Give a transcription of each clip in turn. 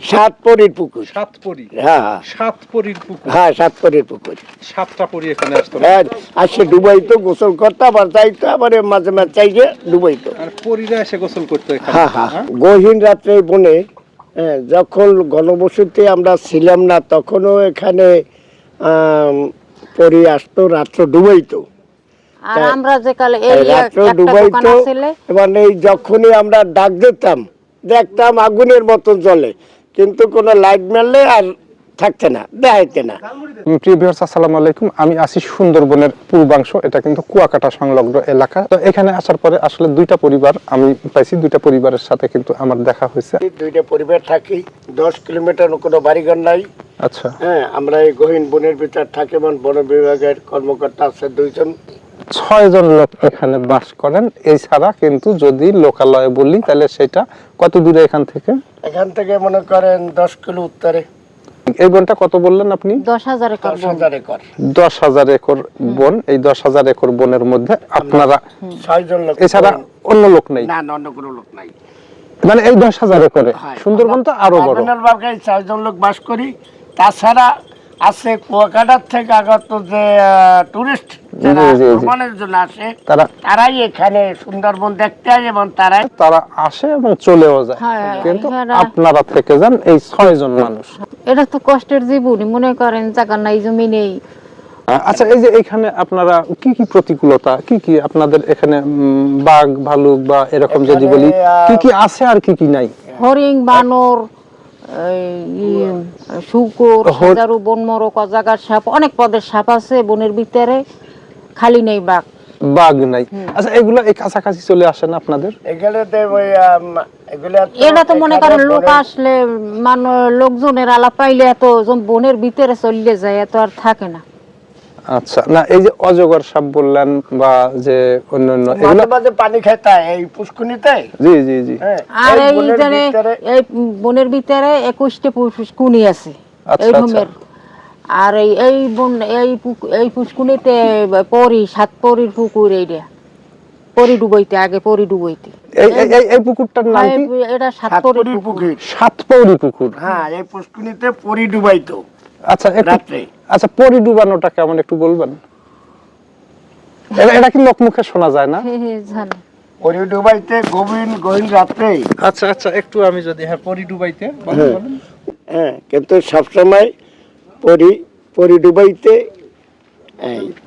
সাত পরির পুকুর। সাত পরি হ্যাঁ। হ্যাঁ সাত পরির পুকুর? হ্যাঁ সাত পরির পুকুর। সাতটা পরি এখানে আসতো হ্যাঁ আসে ডুবাইতো গোসল করতো আবার যাইতো আবার মাঝে মাঝে চাইছে ডুবাইতো। আর পরিরা এসে গোসল করতো হ্যাঁ হ্যাঁ। হ্যাঁ? গহীন রাত্রে বনে যখন গণবসতি আমরা ছিলাম না তখনও এখানে পরি আসতো রাত্র ডুবাইতো। আর আমরা যে কালে এই রাত্র ডুবাইতো এই যখনই আমরা ডাক দিতাম দেখতাম আগুনের মতন জ্বলে। কিন্তু কোনো লাইট মারলে আর থাকতে না দেখাইতে না। প্রিয় ভিউয়ার্স আসসালামু আলাইকুম। আমি আছি সুন্দরবনের পূর্বাংশ এটা কিন্তু কুয়াকাটা সংলগ্ন এলাকা। তো এখানে আসার পরে আসলে দুইটা পরিবার আমি পাইছি দুইটা পরিবারের সাথে কিন্তু আমার দেখা হয়েছে। দুইটা পরিবার থাকি দশ কিলোমিটার কোনো বাড়িঘর নাই। আচ্ছা। হ্যাঁ আমরা এই গহীন বনের ভিতর থাকি বন বিভাগের কর্মকর্তা আছে দুইজন। ছয় জন লোক এখানে বাস করেন। এছাড়া কিন্তু যদি লোকালয়ে বলি তাহলে সেটা কত দূরে এখান থেকে? এখান থেকে মনে করেন দশ কিলো উত্তরে। এই বনটা কত বললেন আপনি? দশ হাজার একর দশ বন। হাজার একর বন। এই দশ হাজার একর বনের মধ্যে আপনারা ছয় জন লোক। এছাড়া অন্য লোক নেই? না না, অন্য কোনো লোক নাই। মানে এই দশ হাজার একরে। সুন্দরবন তো আরও বড়। ছয়জন লোক বাস করি। তাছাড়া আছে কুয়াকাটার থেকে আগত যে টুরিস্ট যারা জি, জি, জি। ভ্রমণের জন্য আসে তারা তারাই এখানে সুন্দরবন দেখতে আসে এবং তারাই তারা আসে এবং চলেও যায়। হ্যাঁ, কিন্তু আপনারা থেকে যান এই ছয় মানুষ। এটা তো কষ্টের জীবনই মনে করেন জায়গা নাই জমি নেই। আচ্ছা এই যে এখানে আপনারা কি কি প্রতিকূলতা কি কি আপনাদের এখানে উম, বাঘ ভালুক বা এরকম যদি বলি কি কি আছে আর কি কি নাই? হরিং বানর শুকুর বন মরক অজাগার সাপ অনেক পদের সাপ আছে বনের ভিতরে। খালি নেই বাঘ। বাঘ নাই। আচ্ছা এগুলো এই কাছাকাছি চলে আসে না আপনাদের এটা তো মনে করেন লোক আসলে মানে লোকজনের আলাপ পাইলে এত বনের ভিতরে চলে যায় এত আর থাকে না। আচ্ছা না এই যে অজগর সাপ বললেন বা যে অন্যান্য এগুলো মাঝে পানি খেতে হয় এই পুষ্কুনিতে? জি জি জি। হ্যাঁ, আর এই এই বনের জানে ভিতরে- এই বনের ভিতরে একুশটা পুষ্কুনি আছে আচ্ছা, এই আচ্ছা। আর এই এই বন এই এই পুষ্কুনিতে পরি সাত পরির পুকুর এইটা। পরি ডুবইতে আগে পরি ডুবইতে। এই এই- পুকুরটার নাম কি? এটা সাত সাত পরির পুকুর। পুকুর। পুকুর। হ্যাঁ এই পুষ্কুনিতে পরি ডুবাইতো। আচ্ছা রাত্রে। আচ্ছা পরি ডুবানোটা কেমন একটু বলবেন? এটা- এটা কি লোকমুখে শোনা যায় না? পরি ডুবাইতে রাত্রে। আচ্ছা আচ্ছা একটু আমি যদি হ্যাঁ পরি ডুবাইতে বলেন। হ্যাঁ। কিন্তু সবসময় পরি পরি ডুবাইতে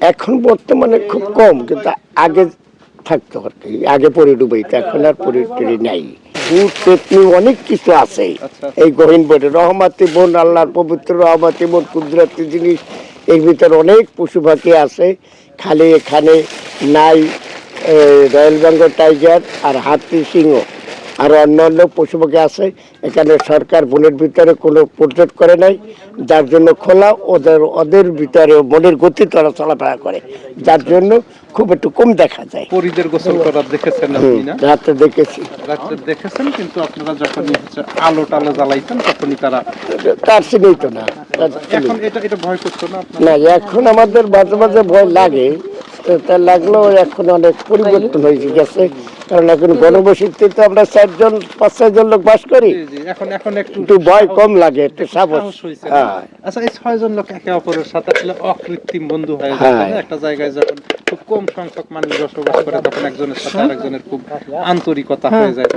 এখন বর্তমানে খুব কম কিন্তু আগে থাকতো আর কি। আগে পরি ডুবাইতে এখন আর পরি টরি নাই। অনেক কিছু আছে। আচ্ছা। এই গহীন বনে রহমাতি বন আল্লাহর পবিত্র রহমাতি বন কুদরতি জিনিস এর ভিতরে অনেক পশু পাখি আছে। খালি এখানে নাই রয়্যাল বেঙ্গল টাইগার আর হাতি সিংহ আর অন্যান্য পশু পাখি আছে। এখানে সরকার বনের ভিতরে কোনো প্রজেক্ট করে নাই। যার জন্য খোলা ওদের ওদের ভিতরে মনের গতি তারা চলাফেরা করে। যার জন্য খুব একটু কম দেখা যায়। পরিদের গোসল করার দেখেছেন আপনি না? রাতে দেখেছি। রাত্রে দেখেছেন কিন্তু আপনারা যখনই হচ্ছে আলো টালো জ্বালাইতেন তখনই তারা তার চিনেই তো না। এখন এটা এটা ভয় করতো না না এখন আমাদের মাঝে মাঝে ভয় লাগে। তা লাগলেও এখন অনেক পরিবর্তন হয়ে গেছে। কারণ এখন গণবসতিতে আমরা চারজন পাঁচ ছয়জন লোক বাস করি। এখন এখন একটু ভয় কম লাগে একটু সাহস। হ্যাঁ। আচ্ছা এই ছয়জন লোক একে অপরের সাথে আসলে অকৃত্রিম বন্ধু হয়ে হ্যাঁ। যায় একটা জায়গায় যখন খুব কম সংখ্যক মানুষ বসবাস করে তখন একজনের সাথে আরেকজনের খুব আন্তরিকতা হয়ে যায়।